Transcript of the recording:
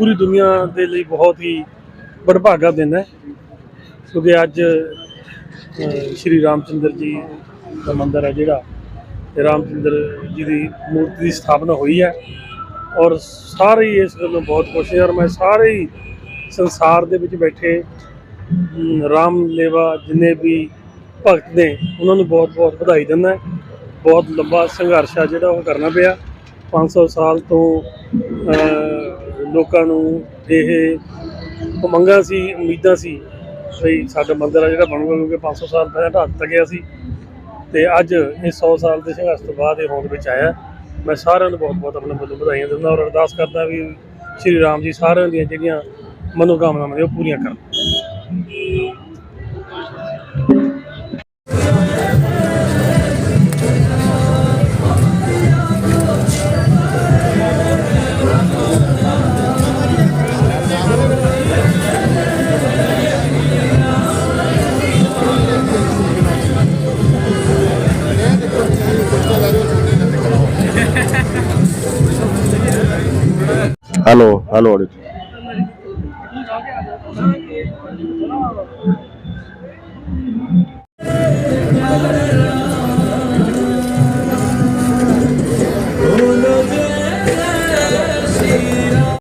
ਪੂਰੀ ਦੁਨੀਆ ਦੇ ਲਈ ਬਹੁਤ ਹੀ ਵਡਭਾਗਾ ਦਿਨ ਹੈ। ਕਿਉਂਕਿ ਅੱਜ ਅ, ਸ਼੍ਰੀ ਰਾਮਚੰਦਰ ਜੀ ਦਾ ਮੰਦਿਰ ਹੈ ਜਿਹੜਾ ਤੇ ਰਾਮਚੰਦਰ ਜੀ ਦੀ ਮੂਰਤੀ ਦੀ ਸਥਾਪਨਾ ਹੋਈ ਹੈ। ਔਰ ਸਾਰੇ ਹੀ ਇਸ ਗੱਲੋਂ ਬਹੁਤ ਖੁਸ਼ ਹੈ ਔਰ ਮੈਂ ਸਾਰੇ ਹੀ ਸੰਸਾਰ ਦੇ ਵਿੱਚ ਬੈਠੇ ਰਾਮ ਲੇਵਾ ਜਿੰਨੇ ਵੀ ਭਗਤ ਨੇ ਉਹਨਾਂ ਨੂੰ ਬਹੁਤ ਬਹੁਤ ਵਧਾਈ ਦਿੰਦਾ ਬਹੁਤ ਲੰਬਾ ਸੰਘਰਸ਼ ਆ ਜਿਹੜਾ ਉਹ ਕਰਨਾ ਪਿਆ। 500 ਸਾਲ ਤੋਂ ਲੋਕਾਂ ਨੂੰ ਇਹ ਉਮੰਗਾਂ ਸੀ, ਉਮੀਦਾਂ ਸੀ ਵੀ ਸਾਡਾ ਮੰਦਿਰ ਆ ਜਿਹੜਾ ਬਣੂਗਾ ਕਿਉਂਕਿ 500 ਸਾਲ ਪਹਿਲਾਂ ਢਾਹ ਦਿੱਤਾ ਗਿਆ ਸੀ ਤੇ ਅੱਜ ਇਹ 100 ਸਾਲ ਦੇ ਸੰਘਰਸ਼ ਤੋਂ ਬਾਅਦ ਇਹ ਹੋਂਦ ਵਿੱਚ ਆਇਆ। ਮੈਂ ਸਾਰਿਆਂ ਨੂੰ ਬਹੁਤ ਬਹੁਤ ਆਪਣੇ ਵੱਲੋਂ ਵਧਾਈਆਂ ਦਿੰਦਾ ਔਰ ਅਰਦਾਸ ਕਰਦਾ ਵੀ ਸ਼੍ਰੀ ਰਾਮ ਜੀ ਸਾਰਿਆਂ ਦੀਆਂ ਜਿਹੜੀਆਂ ਮਨੋਕਾਮਨਾਵਾਂ ਨੇ ਉਹ ਪੂਰੀਆਂ ਕਰਨ। hello hello hello